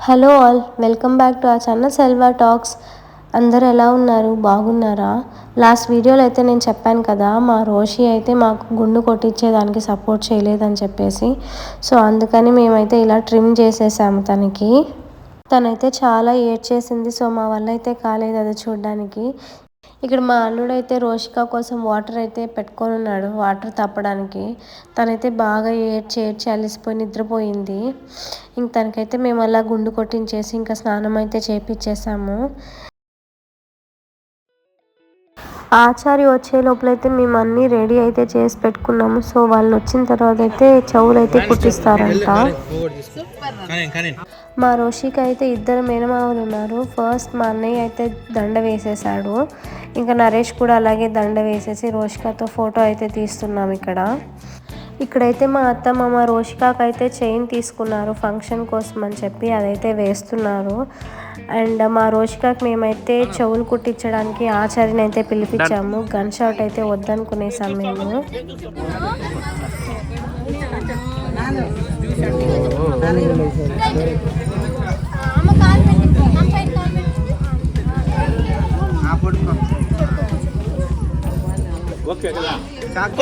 Hello all welcome back to ఆ చన్న Selva talks. అందరు ఎలా ఉన్నారు? బాగున్నారా? లాస్ట్ వీడియోలో అయితే నేను చెప్పాను కదా మా రోషి అయితే మాకు గుండు కొట్టించేదానికి సపోర్ట్ చేయలేదని చెప్పేసి. సో అందుకని మేమైతే ఇలా ట్రిమ్ చేసేసాము తనకి. తనైతే చాలా ఏడ్ చేసింది సో మా వల్ల అయితే కాలేదు అది చూడడానికి. ఇక్కడ మా అల్లుడు అయితే రోషిక కోసం వాటర్ అయితే పెట్టుకొని ఉన్నాడు వాటర్ తప్పడానికి తనైతే బాగా ఏడ్చి ఏడ్చి అలిసిపోయి నిద్రపోయింది. ఇంక తనకైతే మేము అలా గుండు కొట్టించేసి ఇంకా స్నానం అయితే చేపించేసాము ఆచారి వచ్చే లోపలైతే మేము అన్నీ రెడీ అయితే చేసి పెట్టుకున్నాము. సో వాళ్ళు వచ్చిన తర్వాత అయితే చెవులు అయితే కుట్టిస్తారంట మా రోషికి అయితే ఇద్దరు మేనమావులు ఉన్నారు. ఫస్ట్ మా అన్నయ్య అయితే దండ వేసేసాడు ఇంకా నరేష్ కూడా అలాగే దండ వేసేసి రోషికాతో ఫోటో అయితే తీస్తున్నాం ఇక్కడ. ఇక్కడైతే మా అత్త మామ రోషికాకి అయితే చైన్ తీసుకున్నారు ఫంక్షన్ కోసం అని చెప్పి అదైతే వేస్తున్నారు. అండ్ మా రోషికాకి మేమైతే చెవులు కుట్టించడానికి ఆచార్యని అయితే పిలిపించాము. గన్ షాట్ అయితే వద్దనుకునేసాం మేము.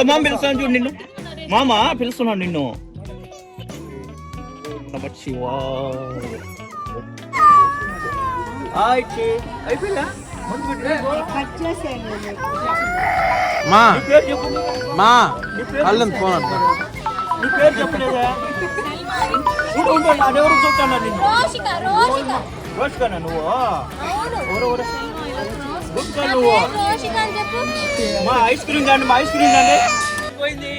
మామ పిలుస్తాను చూడు నిన్ను. మామ పిలుస్తున్నాను నిన్ను. శివా శివాయ. హాయ్ చి. అయిపోయిందా? ముందు పెట్టు. మా. మా. కళ్ళని ఫోన్ అంటారు నీ పేరు చెప్పలేదా? ఉండు, ఉండు, అదెవరు చూస్తున్నారు నిన్ను రోషిక రోషిక. రోషికానా నువ్వు? నువ్వు? మా ఐస్ క్రీమ్ కానీ మా ఐస్ క్రీమ్ కానీ పోయింది.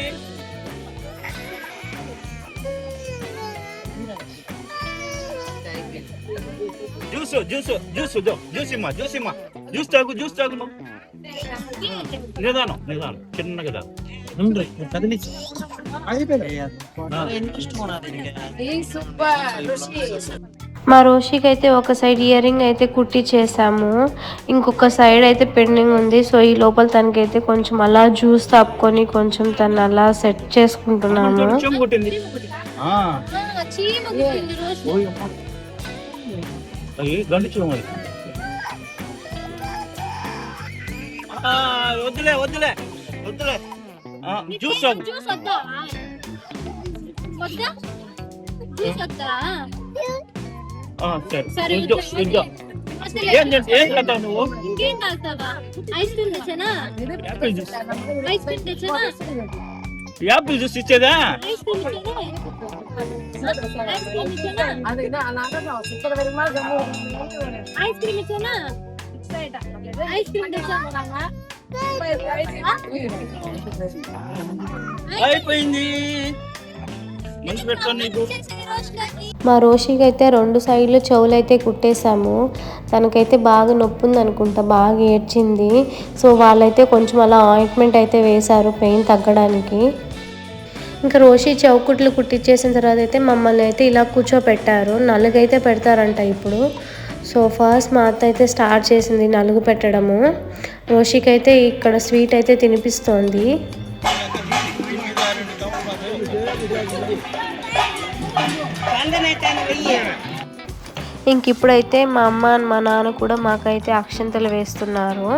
జ్యూస్ జ్యూస్ జ్యూస్ జ్యూస్ ఇమ్మా జ్యూస్ ఇమ్మా జ్యూస్ తాగు జ్యూస్ తాగు నువ్వు నిదానం నిదానం చిన్నగా తాగు మా రోషికి అయితే ఒక సైడ్ ఇయర్ రింగ్ అయితే కుట్టి చేసాము ఇంకొక సైడ్ అయితే పెండింగ్ ఉంది సో ఈ లోపల తనకైతే కొంచెం అలా జ్యూస్ తప్పుకొని కొంచెం తను అలా సెట్ చేసుకుంటున్నాము అది. ఆ, వద్దులే వద్దులే వద్దులే. ఆ, జ్యూస్ జ్యూస్ వద్దా? వద్దా? జ్యూస్ వద్దా? ఆ, సరే. ఏం చేస్తా ఏం చేస్తావు నువ్వు? ఇంకేం తాగుతావా? ఐస్ క్రీమ్ తెచ్చానా? ఐస్ క్రీమ్ తెచ్చానా? యాపిల్ జ్యూస్ ఇచ్చేదా? ఐస్ క్రీమ్ ఇచ్చానా ఐస్ క్రీమ్ ఇచ్చానా ఐస్ క్రీమ్ ఇచ్చానా? ఐస్ క్రీమ్ తెచ్చానా అయిపోయింది. మంచి మా రోషికి అయితే రెండు సైడ్లు చెవులు అయితే కుట్టేశాము. తనకైతే బాగా నొప్పి ఉంది అనుకుంటా బాగా ఏడ్చింది. సో వాళ్ళైతే కొంచెం అలా ఆయింట్మెంట్ అయితే వేశారు పెయిన్ తగ్గడానికి. ఇంకా రోషి చౌకుట్లు కుట్టించేసిన తర్వాత అయితే మమ్మల్ని అయితే ఇలా కూర్చోపెట్టారు. నలుగైతే పెడతారంట ఇప్పుడు. సో ఫస్ట్ మా అత్త అయితే స్టార్ట్ చేసింది నలుగు పెట్టడము. రోషికి అయితే ఇక్కడ స్వీట్ అయితే తినిపిస్తోంది. ఇంక ఇప్పుడైతే మా అమ్మ మా నాన్న కూడా మాకైతే అక్షంతలు వేస్తున్నారు.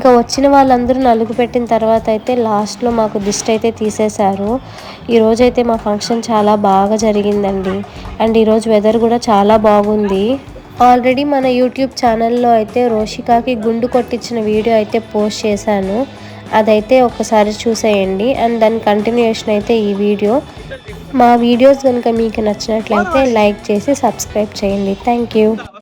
ఇంకా వచ్చిన వాళ్ళందరూ నలుగు పెట్టిన తర్వాత అయితే లాస్ట్లో మాకు దిష్టి అయితే తీసేశారు. ఈరోజు అయితే మా ఫంక్షన్ చాలా బాగా జరిగిందండి. అండ్ ఈరోజు వెదర్ కూడా చాలా బాగుంది. ఆల్రెడీ మన యూట్యూబ్ ఛానల్లో అయితే రోషికాకి గుండు కొట్టించిన వీడియో అయితే పోస్ట్ చేశాను. అదైతే ఒకసారి చూసేయండి. అండ్ దాని కంటిన్యూషన్ అయితే ఈ వీడియో మా వీడియోస్ కనుక మీకు నచ్చినట్లయితే లైక్ చేసి సబ్స్క్రైబ్ చేయండి. Thank you